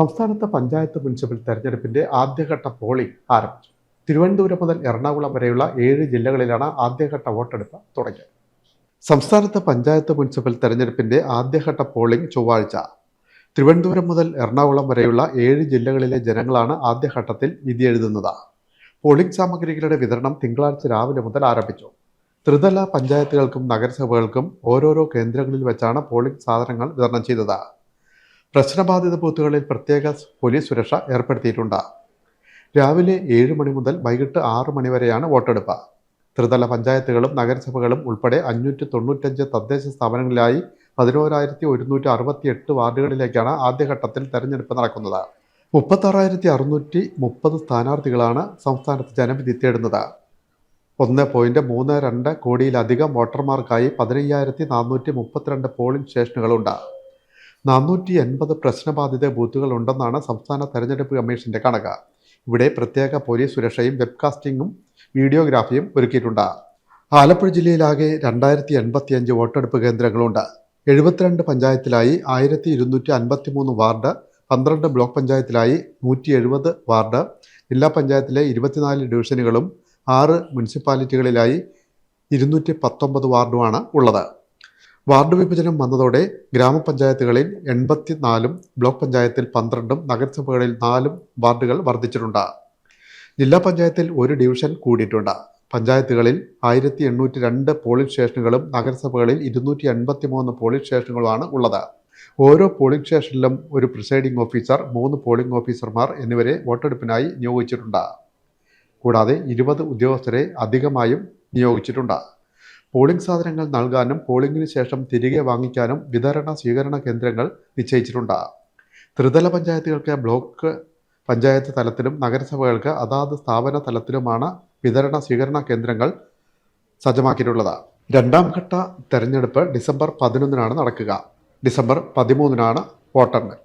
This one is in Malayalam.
സംസ്ഥാനത്ത് പഞ്ചായത്ത് മുനിസിപ്പൽ തെരഞ്ഞെടുപ്പിന്റെ ആദ്യഘട്ട പോളിംഗ് ആരംഭിച്ചു. തിരുവനന്തപുരം മുതൽ എറണാകുളം വരെയുള്ള ഏഴ് ജില്ലകളിലാണ് ആദ്യഘട്ട വോട്ടെടുപ്പ് തുടങ്ങിയത്. സംസ്ഥാനത്ത് പഞ്ചായത്ത് മുനിസിപ്പൽ തെരഞ്ഞെടുപ്പിന്റെ ആദ്യഘട്ട പോളിംഗ് ചൊവ്വാഴ്ച. തിരുവനന്തപുരം മുതൽ എറണാകുളം വരെയുള്ള ഏഴ് ജില്ലകളിലെ ജനങ്ങളാണ് ആദ്യഘട്ടത്തിൽ വിധിയെഴുതുന്നത് പോളിംഗ് സാമഗ്രികളുടെ വിതരണം തിങ്കളാഴ്ച രാവിലെ മുതൽ ആരംഭിച്ചു. ത്രിതല പഞ്ചായത്തുകൾക്കും നഗരസഭകൾക്കും ഓരോരോ കേന്ദ്രങ്ങളിൽ വെച്ചാണ് പോളിംഗ് സാധനങ്ങൾ വിതരണം ചെയ്തത്. പ്രശ്നബാധിത ബൂത്തുകളിൽ പ്രത്യേക പോലീസ് സുരക്ഷ ഏർപ്പെടുത്തിയിട്ടുണ്ട്. രാവിലെ ഏഴ് മണി മുതൽ വൈകിട്ട് ആറ് മണി വരെയാണ് വോട്ടെടുപ്പ്. ത്രിതല പഞ്ചായത്തുകളും നഗരസഭകളും ഉൾപ്പെടെ അഞ്ഞൂറ്റി തൊണ്ണൂറ്റഞ്ച് തദ്ദേശ സ്ഥാപനങ്ങളിലായി പതിനോരായിരത്തി ഒരുന്നൂറ്റി അറുപത്തി എട്ട് വാർഡുകളിലേക്കാണ് ആദ്യഘട്ടത്തിൽ തെരഞ്ഞെടുപ്പ് നടക്കുന്നത്. മുപ്പത്താറായിരത്തി അറുന്നൂറ്റി മുപ്പത് സ്ഥാനാർത്ഥികളാണ് സംസ്ഥാനത്ത് ജനവിധി തേടുന്നത്. ഒന്ന് പോയിന്റ് മൂന്ന് രണ്ട് കോടിയിലധികം വോട്ടർമാർക്കായി പതിനയ്യായിരത്തി നാനൂറ്റി മുപ്പത്തിരണ്ട് പോളിംഗ് സ്റ്റേഷനുകളുണ്ട്. നാനൂറ്റി എൺപത് പ്രശ്നബാധിത ബൂത്തുകൾ ഉണ്ടെന്നാണ് സംസ്ഥാന തെരഞ്ഞെടുപ്പ് കമ്മീഷന്റെ കണക്ക്. ഇവിടെ പ്രത്യേക പോലീസ് സുരക്ഷയും വെബ്കാസ്റ്റിംഗും വീഡിയോഗ്രാഫിയും ഒരുക്കിയിട്ടുണ്ട്. ആലപ്പുഴ ജില്ലയിലാകെ രണ്ടായിരത്തി എൺപത്തിയഞ്ച് വോട്ടെടുപ്പ് കേന്ദ്രങ്ങളുണ്ട്. എഴുപത്തിരണ്ട് പഞ്ചായത്തിലായി ആയിരത്തി ഇരുന്നൂറ്റി അൻപത്തി മൂന്ന് വാർഡ് പന്ത്രണ്ട് ബ്ലോക്ക് പഞ്ചായത്തിലായി നൂറ്റി എഴുപത് വാർഡ് ജില്ലാ പഞ്ചായത്തിലെ ഇരുപത്തിനാല് ഡിവിഷനുകളും ആറ് മുനിസിപ്പാലിറ്റികളിലായി ഇരുന്നൂറ്റി പത്തൊമ്പത് വാർഡുമാണ് ഉള്ളത്. വാർഡ് വിഭജനം വന്നതോടെ ഗ്രാമപഞ്ചായത്തുകളിൽ എൺപത്തിനാലും ബ്ലോക്ക് പഞ്ചായത്തിൽ പന്ത്രണ്ടും നഗരസഭകളിൽ നാലും വാർഡുകൾ വർദ്ധിച്ചിട്ടുണ്ട്. ജില്ലാ പഞ്ചായത്തിൽ ഒരു ഡിവിഷൻ കൂടിയിട്ടുണ്ട്. പഞ്ചായത്തുകളിൽ ആയിരത്തി എണ്ണൂറ്റി രണ്ട് പോളിംഗ് സ്റ്റേഷനുകളും നഗരസഭകളിൽ ഇരുന്നൂറ്റി എൺപത്തി മൂന്ന് പോളിംഗ് സ്റ്റേഷനുകളുമാണ് ഉള്ളത്. ഓരോ പോളിംഗ് സ്റ്റേഷനിലും ഒരു പ്രിസൈഡിംഗ് ഓഫീസർ മൂന്ന് പോളിംഗ് ഓഫീസർമാർ എന്നിവരെ വോട്ടെടുപ്പിനായി നിയോഗിച്ചിട്ടുണ്ട്. കൂടാതെ ഇരുപത് ഉദ്യോഗസ്ഥരെ അധികമായും നിയോഗിച്ചിട്ടുണ്ട്. പോളിംഗ് സാധനങ്ങൾ നൽകാനും പോളിംഗിന് ശേഷം തിരികെ വാങ്ങിക്കാനും വിതരണ സ്വീകരണ കേന്ദ്രങ്ങൾ നിശ്ചയിച്ചിട്ടുണ്ട്. ത്രിതല പഞ്ചായത്തുകൾക്ക് ബ്ലോക്ക് പഞ്ചായത്ത് തലത്തിലും നഗരസഭകൾക്ക് അതാത് സ്ഥാപന തലത്തിലുമാണ് വിതരണ സ്വീകരണ കേന്ദ്രങ്ങൾ സജ്ജമാക്കിയിട്ടുള്ളത്. രണ്ടാം ഘട്ട തെരഞ്ഞെടുപ്പ് ഡിസംബർ പതിനൊന്നിനാണ് നടക്കുക. ഡിസംബർ പതിമൂന്നിനാണ് വോട്ടെണ്ണൽ.